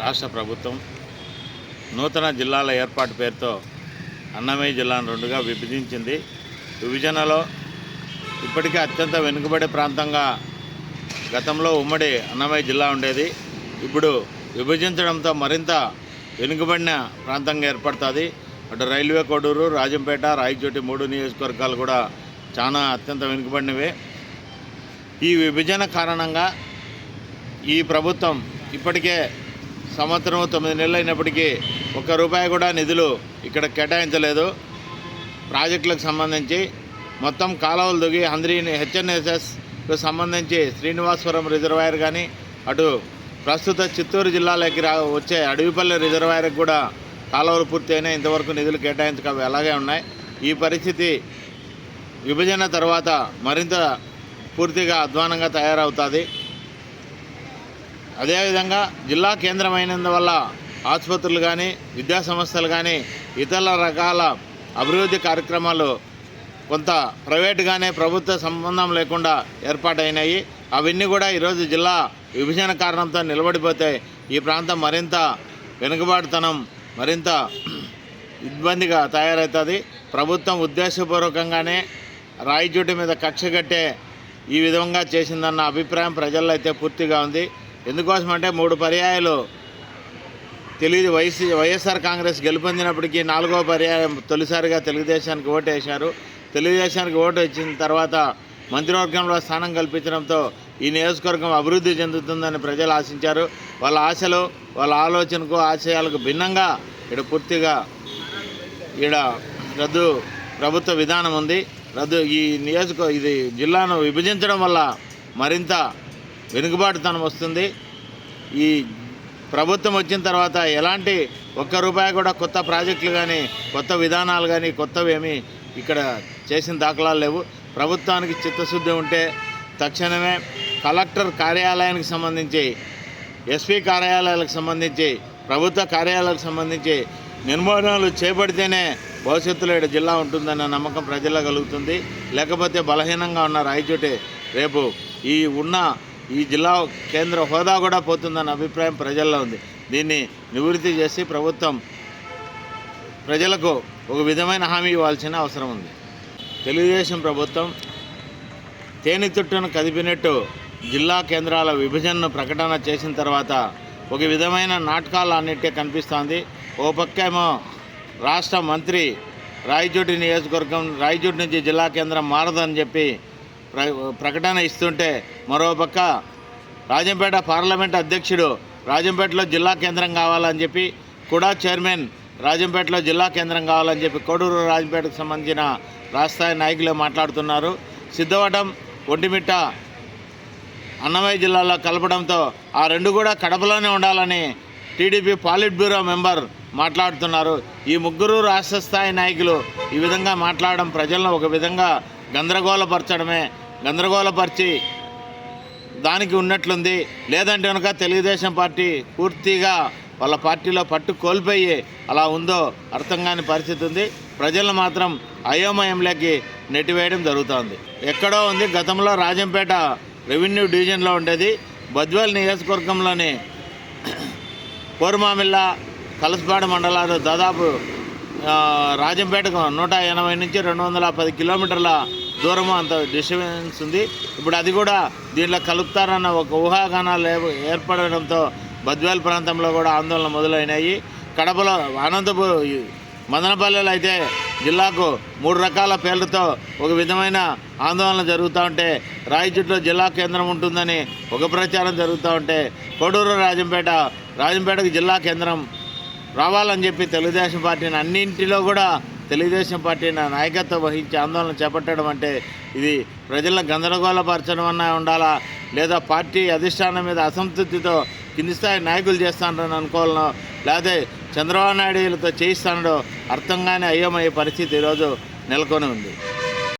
రాష్ట్ర ప్రభుత్వం నూతన జిల్లాల ఏర్పాటు పేరుతో అన్నమయ్య జిల్లాను రెండుగా విభజించింది. విభజనలో ఇప్పటికే అత్యంత వెనుకబడే ప్రాంతంగా గతంలో ఉమ్మడి అన్నమయ్య జిల్లా ఉండేది. ఇప్పుడు విభజించడంతో మరింత వెనుకబడిన ప్రాంతంగా ఏర్పడుతుంది. అటు రైల్వే కోడూరు రాజంపేట రాయచోటి మూడు నియోజకవర్గాలు కూడా చాలా అత్యంత వెనుకబడినవే. ఈ విభజన కారణంగా ఈ ప్రభుత్వం ఇప్పటికే సంవత్సరం తొమ్మిది నెలలు అయినప్పటికీ ఒక్క రూపాయి కూడా నిధులు ఇక్కడ కేటాయించలేదు. ప్రాజెక్టులకు సంబంధించి మొత్తం కాలువలు దిగి హంద్రీని హెచ్ఎన్ఎస్ఎస్కు సంబంధించి శ్రీనివాసపురం రిజర్వాయర్ కానీ అటు ప్రస్తుత చిత్తూరు జిల్లాలోకి రా వచ్చే అడవిపల్లి రిజర్వాయర్కి కూడా కాలువలు పూర్తయినా ఇంతవరకు నిధులు కేటాయించక అలాగే ఉన్నాయి. ఈ పరిస్థితి విభజన తర్వాత మరింత పూర్తిగా అధ్వానంగా తయారవుతుంది. అదేవిధంగా జిల్లా కేంద్రమైనందువల్ల ఆసుపత్రులు కానీ విద్యా సంస్థలు కానీ ఇతర రకాల అభివృద్ధి కార్యక్రమాలు కొంత ప్రైవేటుగానే ప్రభుత్వ సంబంధం లేకుండా ఏర్పాటైనాయి. అవన్నీ కూడా ఈరోజు జిల్లా విభజన కారణంతో నిలబడిపోతే ఈ ప్రాంతం మరింత వెనుకబాటుతనం మరింత ఇబ్బందిగా తయారవుతుంది ప్రభుత్వం ఉద్దేశపూర్వకంగానే రాయిచూటి మీద కక్ష కట్టే ఈ విధంగా చేసిందన్న అభిప్రాయం ప్రజల్లో అయితే పూర్తిగా ఉంది. ఎందుకోసం అంటే మూడు పర్యాయాలు తెలుగు వైసీ వైఎస్ఆర్ కాంగ్రెస్ గెలుపొందినప్పటికీ నాలుగో పర్యాయం తొలిసారిగా తెలుగుదేశానికి ఓటు వేశారు. తెలుగుదేశానికి ఓటు వచ్చిన తర్వాత మంత్రివర్గంలో స్థానం కల్పించడంతో ఈ నియోజకవర్గం అభివృద్ధి చెందుతుందని ప్రజలు ఆశించారు. వాళ్ళ ఆశలు వాళ్ళ ఆలోచనకు ఆశయాలకు భిన్నంగా ఇక్కడ పూర్తిగా ఈడ రద్దు ప్రభుత్వ విధానం ఉంది. రద్దు ఈ నియోజక ఇది జిల్లాను విభజించడం వల్ల మరింత వెనుకబాటుతనం వస్తుంది. ఈ ప్రభుత్వం వచ్చిన తర్వాత ఎలాంటి ఒక్క రూపాయి కూడా కొత్త ప్రాజెక్టులు కానీ కొత్త విధానాలు కానీ కొత్తవేమీ ఇక్కడ చేసిన దాఖలాలు లేవు. ప్రభుత్వానికి చిత్తశుద్ధి ఉంటే తక్షణమే కలెక్టర్ కార్యాలయానికి సంబంధించి ఎస్పీ కార్యాలయాలకు సంబంధించి ప్రభుత్వ కార్యాలయాలకు సంబంధించి నిర్మాణాలు చేపడితేనే భవిష్యత్తులో ఇక్కడ జిల్లా ఉంటుందన్న నమ్మకం ప్రజల్లో కలుగుతుంది. లేకపోతే బలహీనంగా ఉన్న రాయచోటి రేపు ఈ ఉన్న ఈ జిల్లా కేంద్ర హోదా కూడా పోతుందన్న అభిప్రాయం ప్రజల్లో ఉంది. దీన్ని నివృత్తి చేసి ప్రభుత్వం ప్రజలకు ఒక విధమైన హామీ ఇవ్వాల్సిన అవసరం ఉంది. తెలుగుదేశం ప్రభుత్వం తేనె తుట్టును కదిపినట్టు జిల్లా కేంద్రాల విభజనను ప్రకటన చేసిన తర్వాత ఒక విధమైన నాటకాలు అన్నిటే కనిపిస్తోంది. ఓ పక్కేమో రాష్ట్ర మంత్రి రాయచోటి నియోజకవర్గం రాయచోటి నుంచి జిల్లా కేంద్రం మారదని చెప్పి ప్రకటన ఇస్తుంటే మరోపక్క రాజంపేట పార్లమెంట్ అధ్యక్షుడు రాజంపేటలో జిల్లా కేంద్రం కావాలని చెప్పి కూడా చైర్మన్ రాజంపేటలో జిల్లా కేంద్రం కావాలని చెప్పి కోడూరు రాజంపేటకు సంబంధించిన రాజస్థాయి నాయకులు మాట్లాడుతున్నారు. సిద్ధవటం ఒంటిమిట్ట అన్నమయ్య జిల్లాలో కలపడంతో ఆ రెండు కూడా కడపలోనే ఉండాలని టీడీపీ పాలిట్ బ్యూరో మెంబర్ మాట్లాడుతున్నారు. ఈ ముగ్గురు రాష్ట్ర స్థాయి నాయకులు ఈ విధంగా మాట్లాడడం ప్రజలను ఒక విధంగా గందరగోళపరచడమే గందరగోళపరిచి దానికి ఉన్నట్లుంది. లేదంటే కనుక తెలుగుదేశం పార్టీ పూర్తిగా వాళ్ళ పార్టీలో పట్టు కోల్పోయి అలా ఉందో అర్థం కాని పరిస్థితి ఉంది. ప్రజలను మాత్రం అయోమయంలోకి నెట్టివేయడం జరుగుతోంది. ఎక్కడో ఉంది. గతంలో రాజంపేట రెవెన్యూ డివిజన్లో ఉండేది. బద్వేల్ నియోజకవర్గంలోని కోరుమామిల్ల కలసపాడు మండలాలు దాదాపు రాజంపేటకు నూట ఎనభై నుంచి రెండు వందల పది కిలోమీటర్ల దూరము అంత డిస్టర్బెన్స్ ఉంది. ఇప్పుడు అది కూడా దీంట్లో కలుపుతారన్న ఒక ఊహాగానాలు ఏర్పడడంతో బద్వేల్ ప్రాంతంలో కూడా ఆందోళన మొదలైనాయి. కడపలో అనంతపురం మదనపల్లెలో అయితే జిల్లాకు మూడు రకాల పేర్లతో ఒక విధమైన ఆందోళన జరుగుతూ ఉంటే రాయచుట్లో జిల్లా కేంద్రం ఉంటుందని ఒక ప్రచారం జరుగుతూ ఉంటే కోడూరు రాజంపేట రాజంపేటకు జిల్లా కేంద్రం రావాలని చెప్పి తెలుగుదేశం పార్టీని అన్నింటిలో కూడా తెలుగుదేశం పార్టీ నా నాయకత్వం వహించి ఆందోళన చేపట్టడం అంటే ఇది ప్రజల గందరగోళపరచడం అన్న ఉండాలా? లేదా పార్టీ అధిష్టానం మీద అసంతృప్తితో కింది స్థాయి నాయకులు చేస్తానని అనుకోవాలనో? లేదా చంద్రబాబు నాయుడులతో చేయిస్తానో అర్థంగానే అయ్యమయ్యే పరిస్థితి ఈరోజు నెలకొని ఉంది.